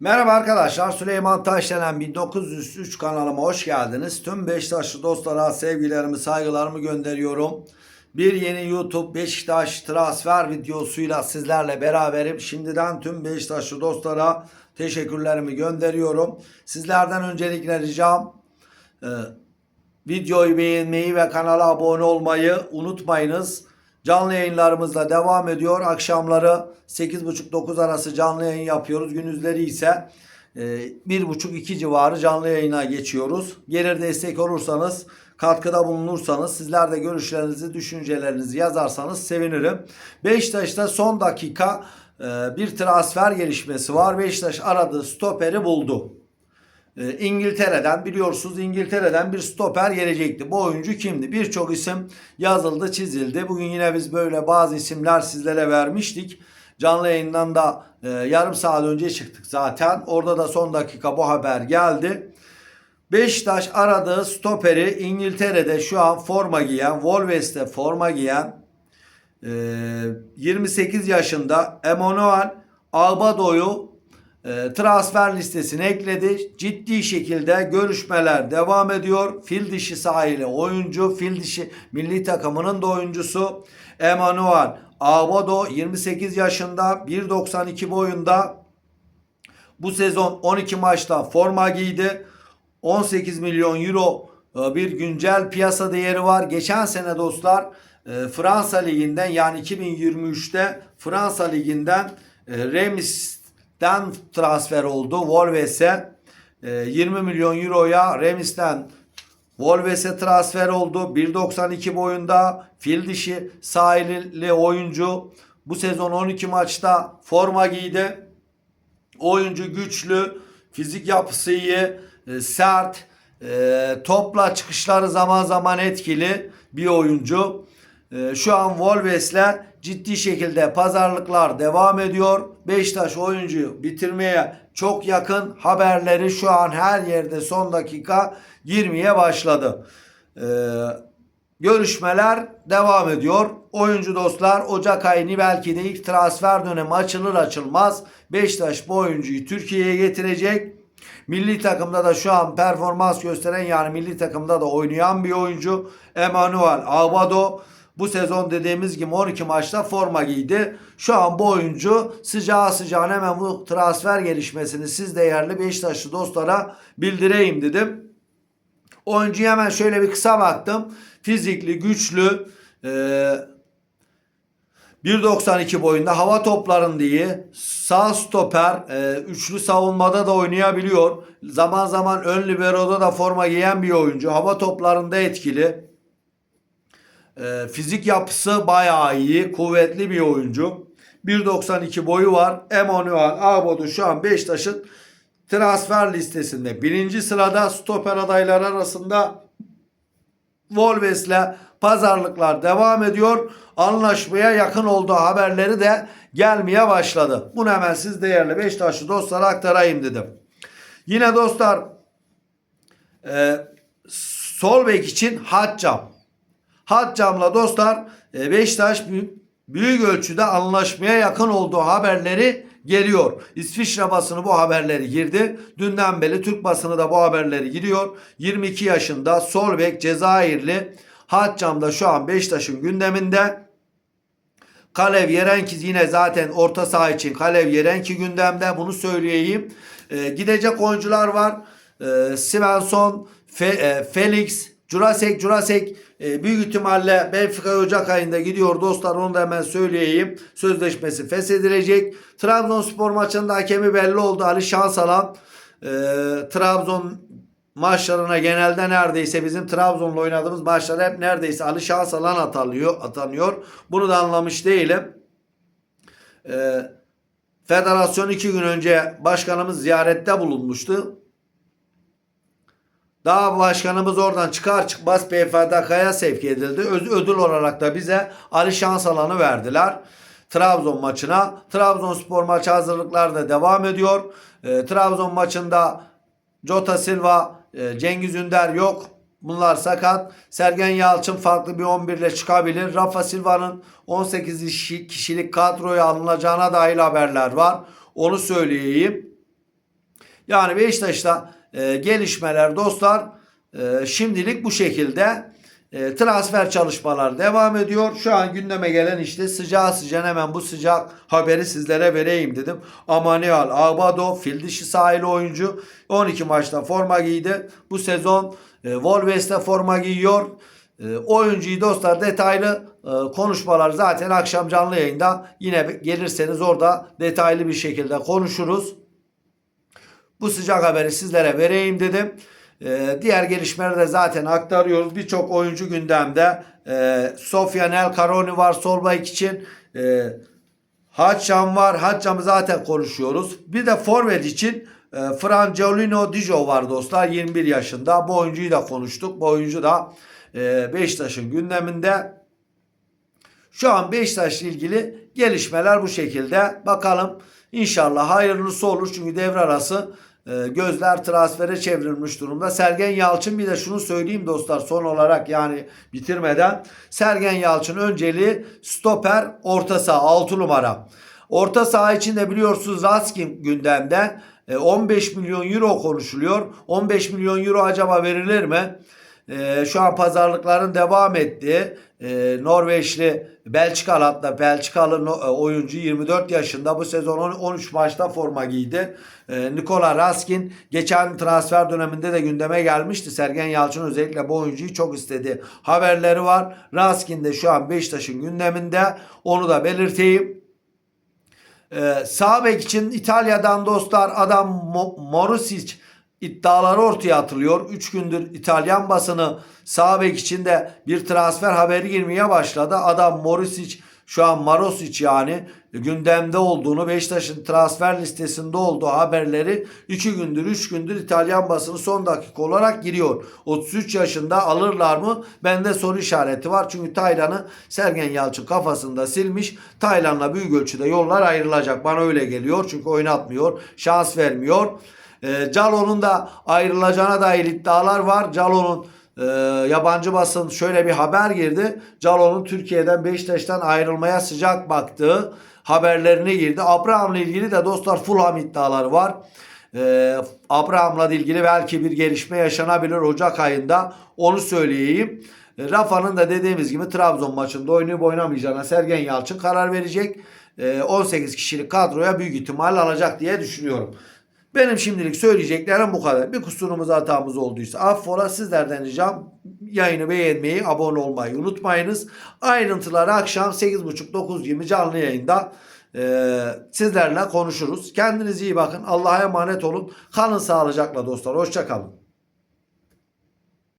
Merhaba arkadaşlar. Süleyman Taşdelen 1903 kanalıma hoş geldiniz. Tüm Beşiktaşlı dostlara sevgilerimi, saygılarımı gönderiyorum. Bir yeni YouTube Beşiktaş transfer videosuyla sizlerle beraberim. Şimdiden tüm Beşiktaşlı dostlara teşekkürlerimi gönderiyorum. Sizlerden öncelikle ricam e, videoyu beğenmeyi ve kanala abone olmayı unutmayınız. Canlı yayınlarımızla devam ediyor. Akşamları 8.30-9 arası canlı yayın yapıyoruz. Gündüzleri ise e, 1.30-2 civarı canlı yayına geçiyoruz. Gelir destek olursanız, katkıda bulunursanız, sizler de görüşlerinizi, düşüncelerinizi yazarsanız sevinirim. Beşiktaş'ta son dakika e, bir transfer gelişmesi var. Beşiktaş aradığı stoperi buldu. Ee, İngiltere'den biliyorsunuz İngiltere'den bir stoper gelecekti. Bu oyuncu kimdi? Birçok isim yazıldı, çizildi. Bugün yine biz böyle bazı isimler sizlere vermiştik. Canlı yayından da e, yarım saat önce çıktık zaten. Orada da son dakika bu haber geldi. Beşiktaş aradığı stoperi İngiltere'de şu an forma giyen, Wolves'te forma giyen e, 28 yaşında Emmanuel Albado'yu transfer listesine ekledi. Ciddi şekilde görüşmeler devam ediyor. Fil dişi sahili oyuncu, fil dişi milli takımının da oyuncusu Emmanuel Agbado 28 yaşında 1.92 boyunda bu sezon 12 maçta forma giydi. 18 milyon euro e, bir güncel piyasa değeri var. Geçen sene dostlar e, Fransa liginden yani 2023'te Fransa liginden e, Remis'ten transfer oldu. Wolves'e 20 milyon euroya Remis'ten Wolves'e transfer oldu. 1.92 boyunda fil dişi sahilli oyuncu. Bu sezon 12 maçta forma giydi. Oyuncu güçlü, fizik yapısı iyi, e, sert, e, topla çıkışları zaman zaman etkili bir oyuncu. E, şu an Wolves'le ciddi şekilde pazarlıklar devam ediyor. Beşiktaş oyuncuyu bitirmeye çok yakın haberleri şu an her yerde son dakika girmeye başladı. E, görüşmeler devam ediyor. Oyuncu dostlar Ocak ayını belki de ilk transfer dönemi açılır açılmaz Beşiktaş bu oyuncuyu Türkiye'ye getirecek. Milli takımda da şu an performans gösteren yani milli takımda da oynayan bir oyuncu Emmanuel Agbado. Bu sezon dediğimiz gibi 12 maçta forma giydi. Şu an bu oyuncu sıcağı sıcağına hemen bu transfer gelişmesini siz değerli Beşiktaşlı dostlara bildireyim dedim. Oyuncuya hemen şöyle bir kısa baktım. Fizikli, güçlü, e, 1.92 boyunda hava toplarında iyi. Sağ stoper, e, üçlü savunmada da oynayabiliyor. Zaman zaman ön libero'da da forma giyen bir oyuncu. Hava toplarında etkili. E, fizik yapısı bayağı iyi, kuvvetli bir oyuncu. 1.92 boyu var. Emmanuel Agbodu şu an Beşiktaş'ın transfer listesinde birinci sırada stoper adayları arasında Wolves'le pazarlıklar devam ediyor. Anlaşmaya yakın olduğu haberleri de gelmeye başladı. Bunu hemen siz değerli Beşiktaşlı dostlara aktarayım dedim. Yine dostlar e, sol için Haccam. Haccam'la dostlar e, Beşiktaş büyük, ölçüde anlaşmaya yakın olduğu haberleri geliyor. İsviçre basını bu haberleri girdi. Dünden beri Türk basını da bu haberleri giriyor. 22 yaşında sol bek Cezayirli Haccam da şu an Beşiktaş'ın gündeminde. Kalev Yerenki yine zaten orta saha için Kalev Yerenki gündemde bunu söyleyeyim. Ee, gidecek oyuncular var. Ee, Svensson, Fe, e, Felix, Jurasek, Jurasek e, büyük ihtimalle Benfica Ocak ayında gidiyor dostlar onu da hemen söyleyeyim. Sözleşmesi feshedilecek. Trabzonspor maçında hakemi belli oldu. Ali Şansalan e, Trabzon maçlarına genelde neredeyse bizim Trabzon'la oynadığımız maçlar hep neredeyse Ali Şansalan atanıyor, atanıyor. Bunu da anlamış değilim. E, federasyon iki gün önce başkanımız ziyarette bulunmuştu. Daha başkanımız oradan çıkar çıkmaz PFDK'ya sevk edildi. Öz, ödül olarak da bize Ali Şansalan'ı verdiler. Trabzon maçına. Trabzonspor maçı hazırlıklar da devam ediyor. E, Trabzon maçında Jota Silva, e, Cengiz Ünder yok. Bunlar sakat. Sergen Yalçın farklı bir 11 ile çıkabilir. Rafa Silva'nın 18 kişilik kadroya alınacağına dair haberler var. Onu söyleyeyim. Yani Beşiktaş'ta e, gelişmeler dostlar e, şimdilik bu şekilde. E, transfer çalışmalar devam ediyor. Şu an gündeme gelen işte sıcağı sıcağına hemen bu sıcak haberi sizlere vereyim dedim. Amanuel Agbado fil dişi sahili oyuncu 12 maçta forma giydi. Bu sezon e, Wolves'te forma giyiyor. E, oyuncuyu dostlar detaylı e, konuşmalar zaten akşam canlı yayında yine gelirseniz orada detaylı bir şekilde konuşuruz. Bu sıcak haberi sizlere vereyim dedim. Ee, diğer gelişmeleri de zaten aktarıyoruz. Birçok oyuncu gündemde. Ee, Sofyan El Karoni var sol bek için. Ee, Haçam var. Haçam'ı zaten konuşuyoruz. Bir de forvet için e, Francolino Dijo var dostlar. 21 yaşında. Bu oyuncuyu da konuştuk. Bu oyuncu da e, Beşiktaş'ın gündeminde. Şu an Beşiktaş'la ilgili gelişmeler bu şekilde. Bakalım inşallah hayırlısı olur. Çünkü devre arası e, gözler transfere çevrilmiş durumda. Sergen Yalçın bir de şunu söyleyeyim dostlar son olarak yani bitirmeden. Sergen Yalçın önceliği stoper orta saha 6 numara. Orta saha için de biliyorsunuz Raskin gündemde. E, 15 milyon euro konuşuluyor. 15 milyon euro acaba verilir mi? Ee, şu an pazarlıkların devam ettiği e, Norveçli Belçikalı hatta Belçikalı e, oyuncu 24 yaşında bu sezon on- 13 maçta forma giydi. E, Nikola Raskin geçen transfer döneminde de gündeme gelmişti. Sergen Yalçın özellikle bu oyuncuyu çok istedi. Haberleri var. Raskin de şu an Beşiktaş'ın gündeminde. Onu da belirteyim. Ee, sağ bek için İtalya'dan dostlar adam Mo- Morisic iddiaları ortaya atılıyor. 3 gündür İtalyan basını sağ bek için de bir transfer haberi girmeye başladı. Adam Morisic şu an Marosic yani gündemde olduğunu Beşiktaş'ın transfer listesinde olduğu haberleri 2 gündür 3 gündür İtalyan basını son dakika olarak giriyor. 33 yaşında alırlar mı? Bende soru işareti var. Çünkü Taylan'ı Sergen Yalçın kafasında silmiş. Taylan'la büyük ölçüde yollar ayrılacak. Bana öyle geliyor. Çünkü oynatmıyor. Şans vermiyor. E, Calo'nun da ayrılacağına dair iddialar var. Calo'nun e, yabancı basın şöyle bir haber girdi. Calo'nun Türkiye'den Beşiktaş'tan ayrılmaya sıcak baktığı haberlerine girdi. Abraham'la ilgili de dostlar Fulham iddiaları var. E, Abraham'la ilgili belki bir gelişme yaşanabilir Ocak ayında. Onu söyleyeyim. E, Rafa'nın da dediğimiz gibi Trabzon maçında oynayıp oynamayacağına Sergen Yalçın karar verecek. E, 18 kişilik kadroya büyük ihtimal alacak diye düşünüyorum. Benim şimdilik söyleyeceklerim bu kadar. Bir kusurumuz hatamız olduysa affola sizlerden ricam yayını beğenmeyi, abone olmayı unutmayınız. Ayrıntıları akşam 8.30-9 gibi canlı yayında e, sizlerle konuşuruz. Kendinize iyi bakın. Allah'a emanet olun. Kalın sağlıcakla dostlar. Hoşçakalın.